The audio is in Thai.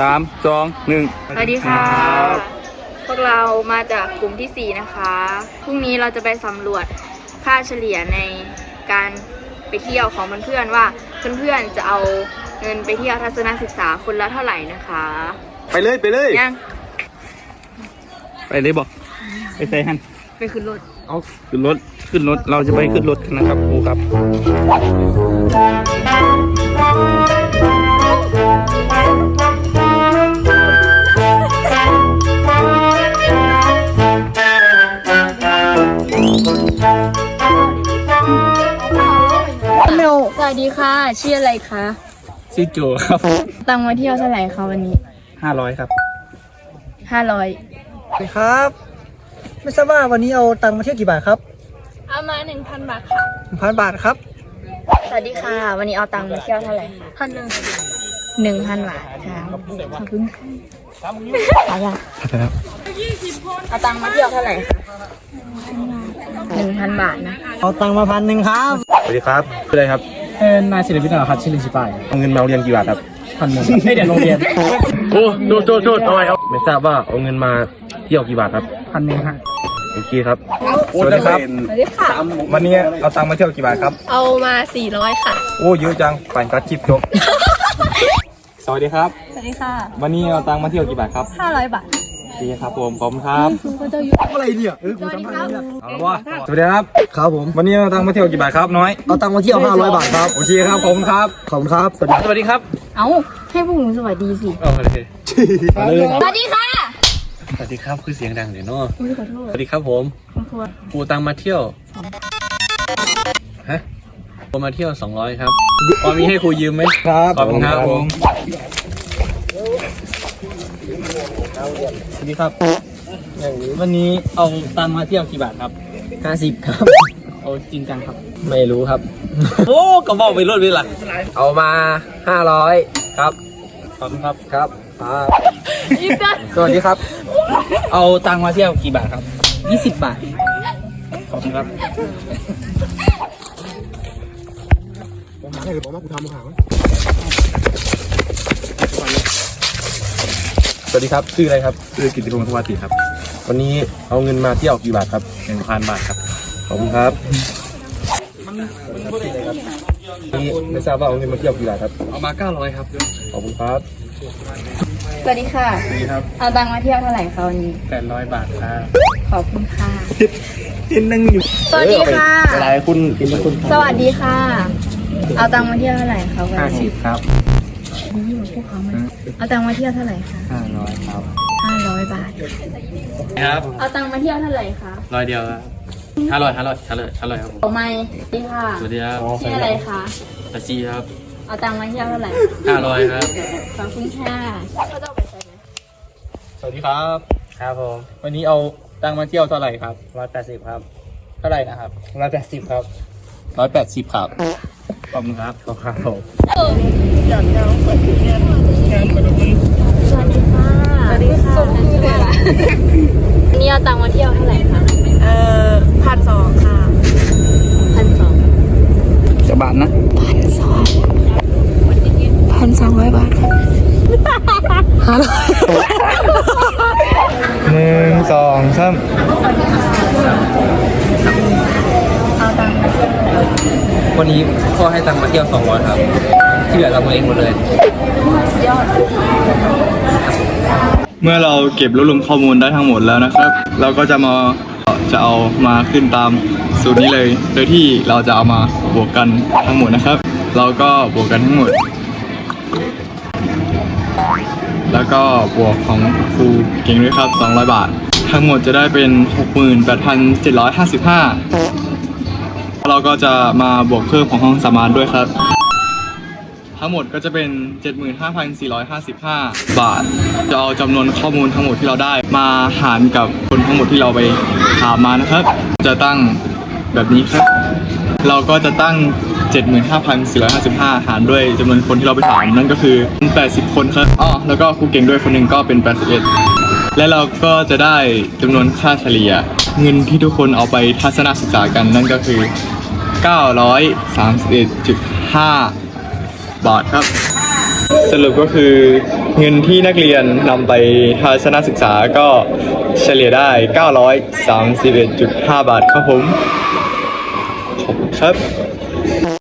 สามสองหนึ่งสวัสดีค่ะ พวกเรามาจากกลุ่มที่ 4 นะคะ พรุ่งนี้เราจะไปสำรวจค่าเฉลี่ยในการไปเที่ยวของเพื่อนๆว่าเพื่อนๆจะเอาเงินไปเที่ยวทัศนศึกษาคนละเท่าไหร่นะคะ ไปเลยไปเลยยังไปเลยบอกไปใส่หันไปขึ้นรถเอาขึ้นรถขึ้นรถเราจะไปขึ้นรถกันนะครับครูครับ สวัสดีค่ะ ชื่ออะไรคะชื่อโจครับตังมาเที่ยวเท่าไหร่คะวันนี้ห้าร้อยครับ500สวัสดีครับ ไม่ทราบว่าวันนี้เอาตังค์มาเที่ยวกี่บาทครับเอามา1,000บาทค่ะหนึ่งพันบาทครับ สวัสดีค่ะ วันนี้เอาตังค์มาเที่ยวเท่าไหร่พันหนึ่งหนึ่งพันบาทค่ะขอบคุณค่ะเอาละเอาตังค์มาเที่ยวเท่าไหร่คะ หนึ่งพันบาทนะ เอาตังค์มาพันหนึ่งครับสวัสดีครับชื่ออะไรครับเอ่อนายศิลปินเหรอครับชื่อลินชิปายเอาเงินมาเรียนกี่บาทครับพันหนึ่งไม่เดี๋ยวโรงเรียนโอ้โทษโทษโทษเอาไว้ครับไม่ทราบว่าเอาเงินมาเที่ยวกี่บาทครับพันหนึ่งฮะโอเคครับสวัสดีครับสวัสดีค่ะวันนี้เอาตังค์มาเที่ยวกี่บาทครับ เอามาสี่ร้อยค่ะ โอ้เยอะจังปั่นกัดคลิปจบสวัสดีครับ สวัสดีค่ะ วันนี้เอาตังค์มาเที่ยวกี่บาทครับห้าร้อยบาท ดีครับผมขอบคุณครับอะไรเนี่ยเออสวัสดีครับเอาละว่าสวัสดีครับครับผมวันนี้เอาตังค์มาเที่ยวกี่บาทครับน้อยเอาตังค์มาเที่ยวห้าร้อยบาทครับโอเคครับขอบคุณครับขอบคุณครับสวัสดีสวัสดีครับ เอาให้พวกหนูสวัสดีสิโอเคสวัสดีค่ะสวัสดีครับคือเสียงดังเดี๋ยวเนาะอุ้ยขอโทษสวัสดีครับผมคุณครูปูตังมาเที่ยวฮะปูมาเที่ยวสองร้อยครับพอมีให้ครูยืมไหมครับขอบคุณครับผม สวัสดีครับวันนี้เอาตังค์มาเที่ยวกี่บาทครับห้าสิบครับ เอาจริงจังครับ ไม่รู้ครับ โอ้ก็บอกไปรถไปละเอามาห้าร้อยครับขอบคุณครับครับครับสวัสดีครับ เอาตังค์มาเที่ยวกี่บาทครับยี่สิบบาทขอบคุณครับ สวัสดีครับชื่ออะไรครับ ชื่อกิติพงศ์สวัสดิ์ครับ วันนี้เอาเงินมาเที่ยวกี่บาทครับหนึ่งพันบาทครับ ขอบคุณครับนี่ไม่ทราบว่าเอาเงินมาเที่ยวกี่บาทครับ เอามาเก้าร้อยครับ ขอบคุณครับ สวัสดีค่ะดีครับ เอาตังค์มาเที่ยวเท่าไหร่คะวันนี้แปดร้อยบาทครับ ขอบคุณค่ะกินนั่งอยู่ สวัสดีค่ะ อะไรคุณกินแล้วคุณ สวัสดีค่ะ เอาตังค์มาเที่ยวเท่าไหร่คะวันห้านี้สิบครับ นี่พวกเขาไหมเอาตังค์มาเที่ยวเท่าไหร่คะห้าร้อยครับห้าร้อยบาท ครับเอาตังค์มาเที่ยวเท่าไหร่คะร้อยเดียวครับห้าร้อยห้าร้อยห้าร้อยห้าร้อยครับผมโอไม่ดีค่ะสวัสดีครับชื่ออะไรคะอาชีครับ เอาตังค์มาเที่ยวเท่าไหร่ห้าร้อยครับ ขอบคุณค่ะสวัสดีครับ ครับผม วันนี้เอาตังค์มาเที่ยวเท่าไหร่ครับร้อยแปดสิบครับ เท่าไหร่นะครับร้อยแปดสิบครับร้อยแปดสิบครับ ขอบคุณครับ ขอบคุณครับ สวัสดีค่ะสวัสดีค่ะนนี้เอาตังค์มาเที่ยวเท่าไหร่คะเอ่อพันสองค่ะพันสองจะบาทนะพันสองร้อยบาทค่ะหนึ่งสองสาม เอาตังค์มาเที่ยวเท่าไหร่ วันนี้พ่อให้ตังค์มาเที่ยวสองร้อยครับ ที่เหลือเราเองหมดเลย เมื่อเราเก็บรวบรวมข้อมูลได้ทั้งหมดแล้วนะครับ เราก็จะมาจะเอามาขึ้นตามสูตรนี้เลย โดยที่เราจะเอามาบวกกันทั้งหมดนะครับ เราก็บวกกันทั้งหมด แล้วก็บวกของครูเก่งด้วยครับ 200 บาท ทั้งหมดจะได้เป็น 68,755 เราก็จะมาบวกเพิ่มของห้องสมานด้วยครับ ทั้งหมดก็จะเป็น 75,455 บาท จะเอาจำนวนข้อมูลทั้งหมดที่เราได้ มาหารกับคนทั้งหมดที่เราไปถามมานะครับ จะตั้งแบบนี้ครับ เราก็จะตั้ง 75,455 หารด้วยจำนวนคนที่เราไปถามนั่นก็คือ 80 คนครับอ๋อแล้วก็ครูเก่งด้วยคนหนึ่งก็เป็น 81 และเราก็จะได้จำนวนค่าเฉลี่ย เงินที่ทุกคนเอาไปทัศนศึกษากันนั่นก็คือ 931.5 บาทครับ สรุปก็คือเงินที่นักเรียนนำไปทัศนศึกษาก็เฉลี่ยได้ 931.5 บาทครับผม ขอบคุณครับ